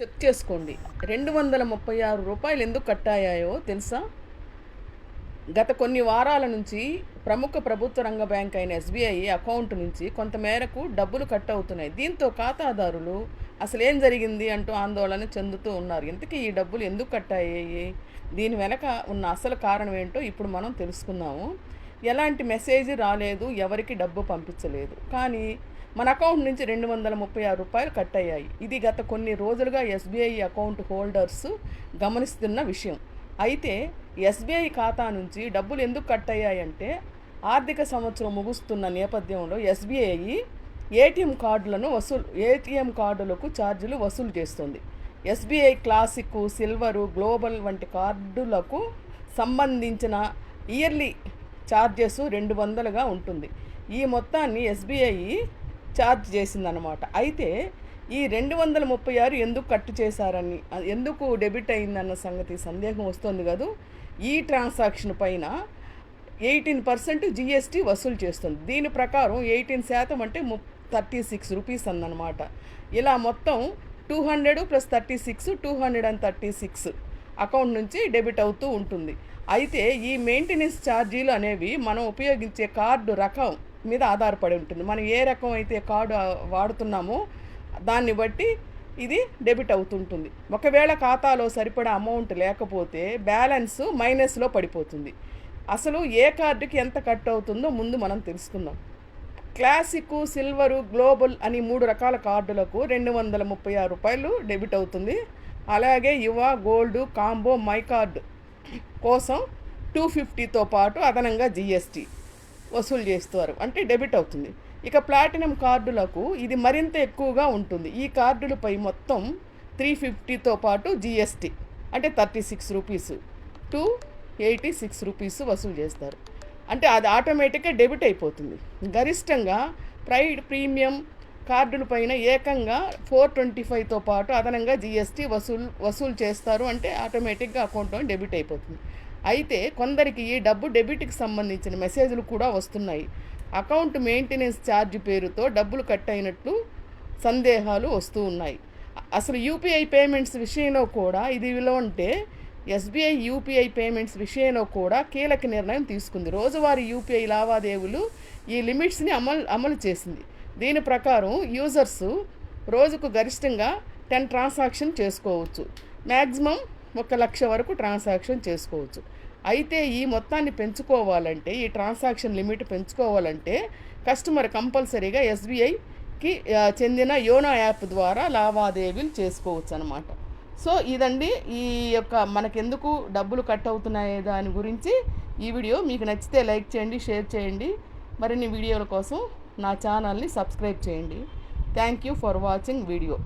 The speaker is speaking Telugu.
చెక్ చేసుకోండి. రెండు వందల ముప్పై ఆరు రూపాయలు ఎందుకు కట్టాయో తెలుసా? గత కొన్ని వారాల నుంచి ప్రముఖ ప్రభుత్వ రంగ బ్యాంక్ అయిన ఎస్బీఐ అకౌంట్ నుంచి కొంతమేరకు డబ్బులు కట్ అవుతున్నాయి. దీంతో ఖాతాదారులు అసలు ఏం జరిగింది అంటూ ఆందోళన చెందుతూ ఉన్నారు. ఇంతకీ ఈ డబ్బులు ఎందుకు కట్టాయి దీని వెనక ఉన్న అసలు కారణం ఏంటో ఇప్పుడు మనం తెలుసుకుందాము. ఎలాంటి మెసేజ్ రాలేదు ఎవరికి డబ్బు పంపించలేదు. కానీ మన అకౌంట్ నుంచి రెండు వందల ముప్పై ఆరు రూపాయలు కట్ అయ్యాయి. ఇది గత కొన్ని రోజులుగా ఎస్బీఐ అకౌంట్ హోల్డర్స్ గమనిస్తున్న విషయం. అయితే ఎస్బీఐ ఖాతా నుంచి డబ్బులు ఎందుకు కట్ అయ్యాయంటే ఆర్థిక సంవత్సరం ముగుస్తున్న నేపథ్యంలో ఎస్బీఐ ఏటీఎం కార్డులను వసూలు ఏటీఎం కార్డులకు ఛార్జీలు వసూలు చేస్తుంది. ఎస్బీఐ క్లాసిక్ సిల్వరు గ్లోబల్ వంటి కార్డులకు సంబంధించిన ఇయర్లీ ఛార్జెస్ రెండు వందలుగా ఉంటుంది. ఈ మొత్తాన్ని ఎస్బీఐ ఛార్జ్ చేసిందనమాట అయితే ఈ రెండు వందల ముప్పై ఆరు ఎందుకు కట్టు చేశారని ఎందుకు డెబిట్ అయిందన్న సంగతి సందేహం వస్తుంది కదూ. ఈ ట్రాన్సాక్షన్ పైన ఎయిటీన్ పర్సెంట్ జిఎస్టీ వసూలు చేస్తుంది. దీని ప్రకారం ఎయిటీన్ శాతం అంటే ము థర్టీ సిక్స్ రూపీస్ అందనమాట ఇలా మొత్తం two hundred plus thirty six two hundred and thirty six account నుంచి డెబిట్ అవుతూ ఉంటుంది. అయితే ఈ మెయింటెనెన్స్ ఛార్జీలు అనేవి మనం ఉపయోగించే కార్డు రకం మీద ఆధారపడి ఉంటుంది. మనం ఏ రకం అయితే కార్డు వాడుతున్నామో దాన్ని బట్టి ఇది డెబిట్ అవుతుంటుంది. ఒకవేళ ఖాతాలో సరిపడా అమౌంట్ లేకపోతే బ్యాలెన్స్ మైనస్లో పడిపోతుంది. అసలు ఏ కార్డుకి ఎంత కట్ అవుతుందో ముందు మనం తెలుసుకుందాం. క్లాసిక్ సిల్వరు గ్లోబల్ అని మూడు రకాల కార్డులకు రెండు వందల ముప్పై ఆరు రూపాయలు డెబిట్ అవుతుంది. అలాగే Yuva gold combo my card కోసం టూ ఫిఫ్టీతో పాటు అదనంగా జిఎస్టీ. వసూలు చేస్తారు. అంటే డెబిట్ అవుతుంది. ఇక ప్లాటినం కార్డులకు ఇది మరింత ఎక్కువగా ఉంటుంది. ఈ కార్డులపై మొత్తం త్రీ ఫిఫ్టీతో పాటు జిఎస్టీ అంటే thirty six rupees two eighty six rupees వసూలు చేస్తారు. అంటే అది ఆటోమేటిక్గా డెబిట్ అయిపోతుంది. గరిష్టంగా ప్రైడ్ ప్రీమియం కార్డుల పైన ఏకంగా ఫోర్ ట్వంటీ ఫైవ్తో పాటు అదనంగా జిఎస్టీ వసూలు వసూలు చేస్తారు. అంటే ఆటోమేటిక్గా అకౌంట్లో డెబిట్ అయిపోతుంది. అయితే కొందరికి ఈ డబ్బు డెబిట్కి సంబంధించిన మెసేజ్లు కూడా వస్తున్నాయి. అకౌంట్ మెయింటెనెన్స్ ఛార్జ్ పేరుతో డబ్బులు కట్ అయినట్లు సందేహాలు వస్తూ ఉన్నాయి. అసలు యూపీఐ పేమెంట్స్ విషయంలో కూడా ఇది ఇలా ఉంటే ఎస్బీఐ యూపీఐ పేమెంట్స్ విషయంలో కూడా కీలక నిర్ణయం తీసుకుంది. రోజువారీ యూపీఐ లావాదేవీలు ఈ లిమిట్స్ని అమలు అమలు చేసింది. దీని ప్రకారం యూజర్స్ రోజుకు గరిష్టంగా టెన్ ట్రాన్సాక్షన్ చేసుకోవచ్చు. మ్యాక్సిమం ఒక లక్ష వరకు ట్రాన్సాక్షన్ చేసుకోవచ్చు. అయితే ఈ మొత్తాన్ని పెంచుకోవాలంటే ఈ ట్రాన్సాక్షన్ లిమిట్ పెంచుకోవాలంటే కస్టమర్ కంపల్సరీగా ఎస్బీఐకి చెందిన యోనో యాప్ ద్వారా లావాదేవీలు చేసుకోవచ్చు అనమాట సో ఇదండి ఈ యొక్క మనకెందుకు డబ్బులు కట్ అవుతున్నాయి దాని గురించి ఈ వీడియో. మీకు నచ్చితే లైక్ చేయండి షేర్ చేయండి. మరిన్ని వీడియోల కోసం నా ఛానల్ని సబ్స్క్రైబ్ చేయండి. Thank you for watching video.